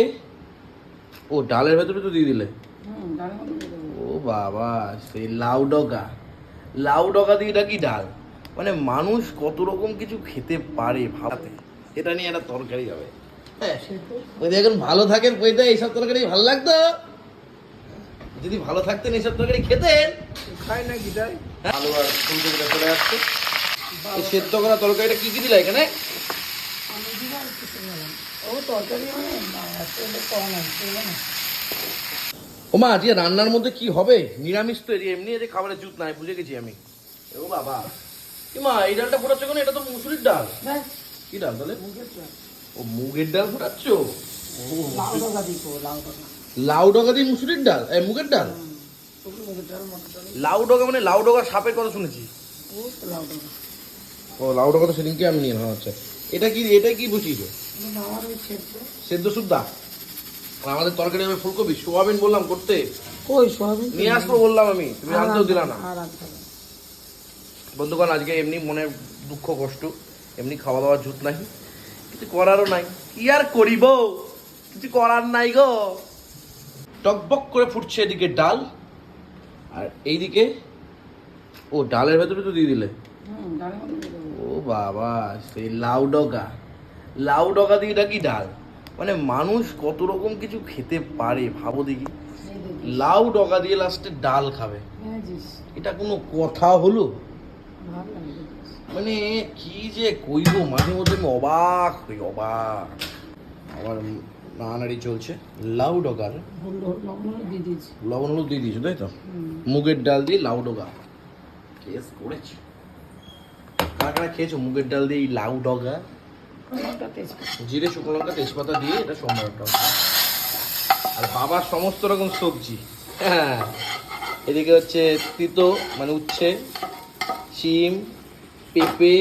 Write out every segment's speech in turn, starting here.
এ ও ডালের ভেতরে তো দিয়ে দিলে। হুম ডালের মধ্যে দিয়ে দেবো। ও বাবা সেই লাউ ডগা। লাউ ডগা দিয়ে এটা কি ডাল? মানে মানুষ কত রকম কিছু খেতে পারে ভাবতে। এটা নিয়ে একটা তরকারি হবে। হ্যাঁ ওই যে এখন ভালো থাকেন বইতে এইসব তরকারি ভালো লাগতো? যদি ভালো থাকতেন এইসব তরকারি খেতেন। খাই না কি তাই? আলু আর ফুলকপিটা চলে আসছে। সেদ্ধ করা তরকারিটা কি কি দিলা এখানে আমি দিলাম কিছু দিলাম ও তরকারি মানে না এত কম আছে না ও মা আজকে রান্নার মধ্যে কি হবে? নিরামিষ তো এমনি যে খাবারের জুত নাই বুঝে গেছি আমি। ও বাবা। মা এই ডালটা ফোটাচ্ছ কেন? এটা তো মুসুরির ডাল। ব্যাস কি ডাল তাহলে? ও মুগের ডাল ফোটাচ্ছ? লাউ ডগা দিয়ে মুসুরির ডাল? এই মুগের ডাল? লাউ ডগা মানে লাউ ডগা সাপের কথা শুনেছি। ও লাউ ডগা। তো সেদিনকে আমি নিয়ে আচ্ছা। এটা কি এটা কি ওই সেদ্ধ সেদ্ধ আর আমাদের তরকারি হবে ফুলকপি সোয়াবিন বললাম করতে। কই সোয়াবিন? নিয়ে আসব বললাম আমি তুমি আনতেও দিলা না। বন্ধুগণ আজকে এমনি মনে দুঃখ কষ্ট এমনি খাওয়া দাওয়ার জুত নাই কিছু করারও নাই। কি আর করিব? কিছু করার নাই গো। টকবক করে ফুটছে এদিকে ডাল আর এইদিকে ও ডালের ভেতরে তো দিয়ে দিলে। ও বাবা সেই লাউ ডগা। লাউ ডগা দিয়ে কি ডাল? মানে মানুষ কত রকম কিছু খেতে পারে ভাবো দেখি। লাউ ডগা দিয়ে লাস্টে ডাল খাবে। এটা কোনো কথা হলো। মানে কি যে কইব মাঝে মধ্যে আমি অবাক হই অবাক। আমার নাড়ানাড়ি চলছে। লাউ ডগার লবণ হলুদ দিয়ে দিয়েছ। তাই তো? মুগের ডাল দিয়ে লাউ ডগা। কেস করেছি। কারা কারা খেয়েছো? মুগের ডাল দিয়ে এই লাউ ডগা? জিরে শুকনো লঙ্কা তেজপাতা দিয়ে এটা সম্রাট আর বাবার সমস্ত রকম সবজি। হ্যাঁ। এদিকে হচ্ছে তিতো মানে উচ্ছে শিম পেঁপে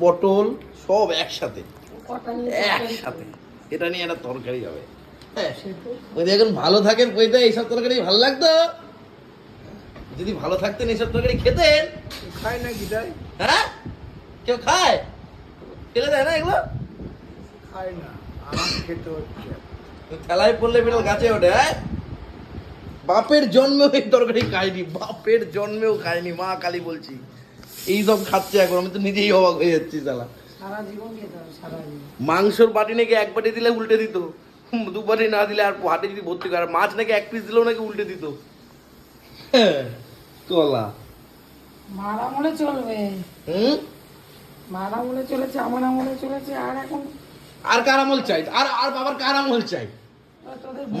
পটল সব একসাথে। একসাথে। এটা নিয়ে একটা তরকারি হবে। হ্যাঁ। ওই যে এখন ভালো থাকেন বইতে এইসব তরকারি ভালো লাগতো? যদি ভালো থাকতেন এইসব তরকারি খেতেন? খায় না কি তাই হ্যাঁ? কেউ খায়? ফেলে দেয় না এগুলো? খাই না আমার খেতে হচ্ছে। খেলায় পড়লে বিড়াল গাছে ওঠে হ্যাঁ? বাপের জন্মেও এই তরকারি খায়নি বাপের জন্মেও খায়নি মা কালী বলছি। এই সব খাচ্ছে এখন আমি তো নিজেই অবাক হয়ে যাচ্ছি সালা মাংসর বাটি নাকি এক বাটি দিলে উল্টে দিত দু বাটি না দিলে আর হাটে যদি ভর্তি করে আর মাছ নাকি এক পিস দিলেও নাকি উল্টে দিত। হ্যাঁ, কলা। মারা আমলে চলবে। হুম? মার আমলে চলেছে আমার আমলে চলেছে আর এখন আর কার আমল চাই? আর আর বাবার কার আমল চাই?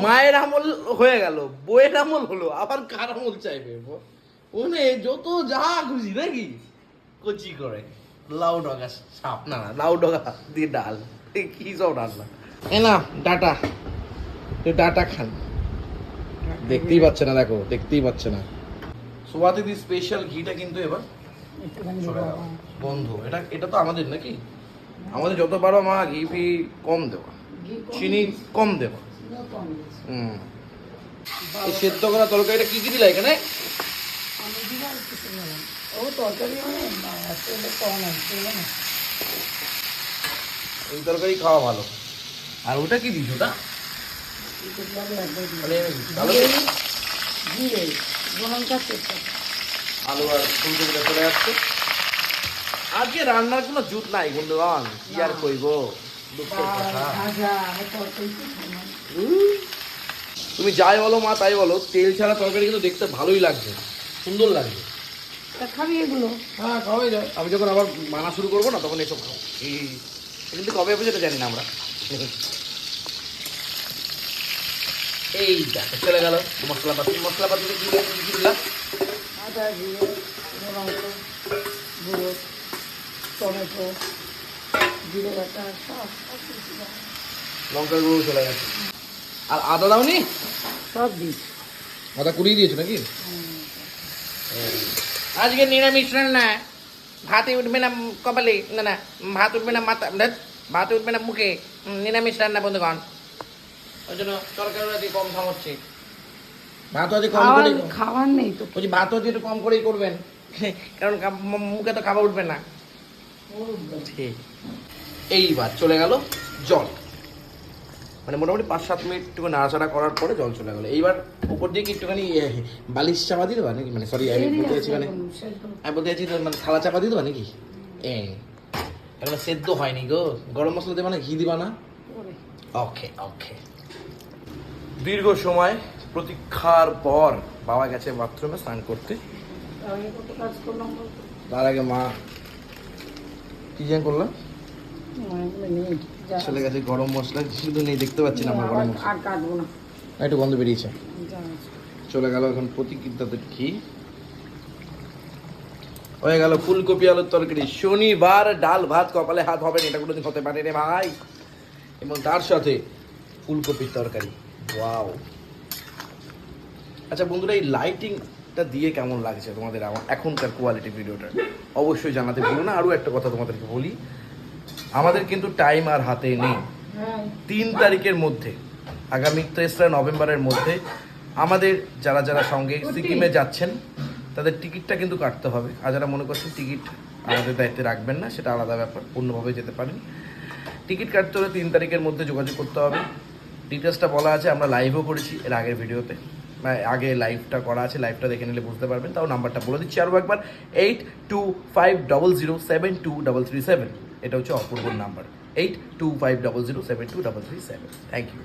মায়ের আমল হয়ে গেল বইয়ের আমল হলো আবার কার আমল চাইবে? ওনে যত যা খুশি নাকি? কচি করে। লাউ ডগা সাপ না না লাউ ডগা দিয়ে ডাল। এ কি সব রান্না? এ না ডাটা। তো ডাটা খান। দেখতেই পাচ্ছে না দেখো দেখতেই পাচ্ছে না। সোয়াতে দি স্পেশাল ঘিটা কিন্তু এবার আবার। বন্ধ এটা এটা তো আমাদের নাকি? আমাদের যত পারো মা ঘি ফি কম দেওয়া। চিনি কম দেওয়া। হুম। এই সেদ্ধ করা তরকারিটা কি কি দিলা এখানে? ও তরকারি মানে এই তরকারি খাওয়া ভালো। আর ওটা কি দিস ওটা? মানে জিরে, লঙ্কা আলু আর ফুলকপিটা চলে যাচ্ছে আজকে রান্নার কোনো জুত নাই বন্ধুগণ। কি আর কইব? দুঃখের কথা। তুমি যাই বলো মা তাই বলো। তেল ছাড়া তরকারি কিন্তু দেখতে ভালোই লাগছে সুন্দর লাগছে। খাবি এগুলো? হ্যাঁ খাওয়াই যায়। আমি যখন আবার মানা শুরু করব না তখন এসব খাব। এই কিন্তু কবে হবে সেটা জানি না আমরা। এই দেখো চলে গেল। মশলাপাতি মশলাপাতিতে কি দিলাম? আদা শুকনো লঙ্কা গুঁড়ো টমেটো জিরে বাটা সব লঙ্কার গুঁড়ো চলে গেছে। আর আদা দাওনি? সব দিস আদা কুড়িয়ে দিয়েছ নাকি? আজকে নিরামিষ রান্না। ভাতে উঠবে না কপালে। না না, ভাত উঠবে না মাথা ভাত উঠবে না মুখে। নিরামিষ রান্না, বন্ধুগণ। ওই জন্য তরকারি কম খাওয়াচ্ছি ভাত আজকে কম করে খাওয়ার নেই তো। বলছি ভাত হচ্ছে একটু কম করেই করবেন কারণ মুখে তো খাবার উঠবে না। এইবার চলে গেল জল। মানে মোটামুটি পাঁচ সাত মিনিট একটু নাড়াচাড়া করার পরে জল চলে গেলো। এইবার উপর দিয়ে কি একটুখানি বালিশ চাপা দিয়ে দেবা নাকি? মানে সরি আমি বলতে চাইছি মানে আমি বলতে চাইছি মানে থালা চাপা দিয়ে দেবা নাকি? এ এখন সেদ্ধ হয়নি গো। গরম মশলা দেবা না ঘি দিবা না? ওকে ওকে দীর্ঘ সময় প্রতীক্ষার পর বাবা গেছে বাথরুমে স্নান করতে? তার আগে মা কি যেন করলাম। যা চলে গেছে গরম মশলা শুধু নেই দেখতে পাচ্ছি না আমরা গরম মশলা। একটু গন্ধ বেরিয়েছে। চলে গেল এখন প্রতিকৃতাদের ঘি হয়ে গেল ফুলকপি আলুর তরকারি। শনিবার ডাল ভাত কপালে হাত হবে না এটা কোনোদিন হতে পারে রে ভাই। এবং তার সাথে ফুলকপির তরকারি। ওয়াও। আচ্ছা বন্ধুরা এই লাইটিংটা দিয়ে কেমন লাগছে তোমাদের আমার এখনকার কোয়ালিটি ভিডিওটা অবশ্যই জানাতে ভুলো না। আরও একটা কথা তোমাদেরকে বলি আমাদের কিন্তু টাইম আর হাতে নেই। তিন তারিখের মধ্যে আগামী তেসরা নভেম্বরের মধ্যে আমাদের যারা যারা সঙ্গে সিকিমে যাচ্ছেন তাদের টিকিটটা কিন্তু কাটতে হবে। আর যারা মনে করছেন টিকিট আমাদের দায়িত্বে রাখবেন না সেটা আলাদা ব্যাপার অন্যভাবে যেতে পারেন। টিকিট কাটতে হলে তিন তারিখের মধ্যে যোগাযোগ করতে হবে। ডিটেলসটা বলা আছে আমরা লাইভও করেছি এর আগের ভিডিওতে আগে লাইভটা করা আছে লাইভটা দেখে নিলে বুঝতে পারবেন। তাও নাম্বারটা বলে দিচ্ছি আরও একবার eight two five double zero seven two double three seven এটা হচ্ছে অপূর্বর number eight two five double zero seven two double three seven thank you